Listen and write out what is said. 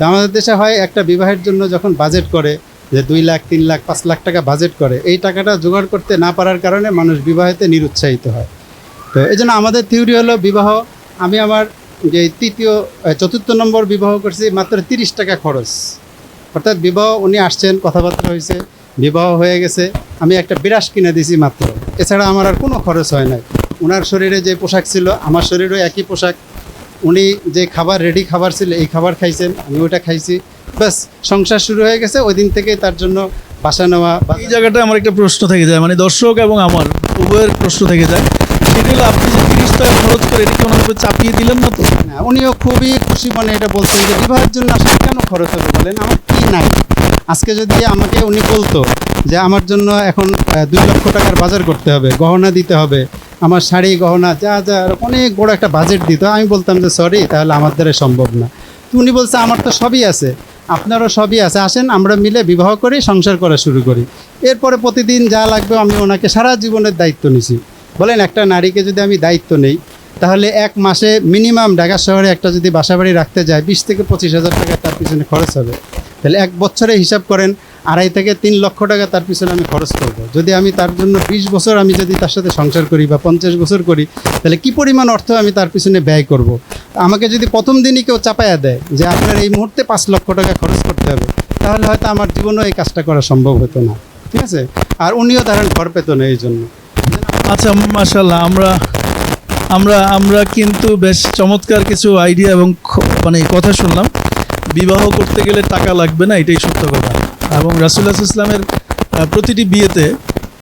তো আমাদের দেশে হয় একটা বিবাহের জন্য যখন বাজেট করে, যে দুই লাখ, তিন লাখ, পাঁচ লাখ টাকা বাজেট করে, এই টাকাটা জোগাড় করতে না পারার কারণে মানুষ বিবাহেতে নিরুৎসাহিত হয়। তো এই জন্য আমাদের থিওরি হলো বিবাহ, আমি আমার যে তৃতীয় চতুর্থ নম্বর বিবাহ করছি, মাত্র তিরিশ টাকা খরচ। অর্থাৎ বিবাহ, উনি আসছেন, কথাবার্তা হয়েছে, বিবাহ হয়ে গেছে, আমি একটা বিরাস কিনে দিছি মাত্র। এছাড়া আমার আর কোনো খরচ হয় নাই। ওনার শরীরে যে পোশাক ছিল, আমার শরীরেও একই পোশাক। উনি যে খাবার রেডি খাবার ছিল এই খাবার খাইছেন আমি ওটা খাইছি। ব্যাস সংসার শুরু হয়ে গেছে ওই দিন থেকেই তার জন্য বাসা নেওয়া বা এই জায়গাটা আমার একটা প্রশ্ন থেকে যায় মানে দর্শক এবং আমার উভয়ের প্রশ্ন থেকে যায়। সেটা হলো আপনি যে তিরিশ টাকা খরচ করে এটা কি চাপিয়ে দিলেন না তো? না, উনিও খুবই খুশি মনে এটা বলছেন যে বিবাহের জন্য আসলে কেন খরচ হবে? বলেন আমার কি নাই? আজকে যদি আমাকে উনি বলতো যে আমার জন্য এখন দুই লক্ষ টাকার বাজার করতে হবে গহনা দিতে হবে আমার শাড়ি, গহনা, যা যা অনেক বড় একটা বাজেট দিত। আমি বলতাম যে সরি তাহলে আমার দ্বারা সম্ভব না। তো উনি বলছে, আমার তো সবই আছে। আপনারও সবই আছে। আসেন, আমরা মিলে বিবাহ করি সংসার করা শুরু করি। এরপরে প্রতিদিন যা লাগবে, আমি ওনাকে সারা জীবনের দায়িত্ব নিছি। বলেন, একটা নারীকে যদি আমি দায়িত্ব নেই, তাহলে এক মাসে মিনিমাম ঢাকা শহরে একটা যদি বাসা বাড়ি রাখতে যায়, বিশ থেকে পঁচিশ হাজার টাকা তার পিছনে খরচ হবে। তাহলে এক বছরে হিসাব করেন আড়াই থেকে তিন লক্ষ টাকা তার পিছনে আমি খরচ করব। যদি আমি তার জন্য বিশ বছর আমি যদি তার সাথে সংসার করি বা পঞ্চাশ বছর করি, তাহলে কি পরিমাণ অর্থ আমি তার পিছনে ব্যয় করব। আমাকে যদি প্রথম দিনই কেউ চাপায়া দেয় যে আপনার এই মুহূর্তে পাঁচ লক্ষ টাকা খরচ করতে হবে, তাহলে হয়তো আমার জীবনেও এই কাজটা করা সম্ভব হতো না। ঠিক আছে? আর উনিও ধরেন ঘর পেত না এই জন্য। আচ্ছা মাশাল্লাহ আমরা আমরা আমরা কিন্তু বেশ চমৎকার কিছু আইডিয়া এবং মানে কথা শুনলাম। বিবাহ করতে গেলে টাকা লাগবে না, এটাই সত্য কথা। এবং রাসুল্লাহ ইসলামের প্রতিটি বিয়েতে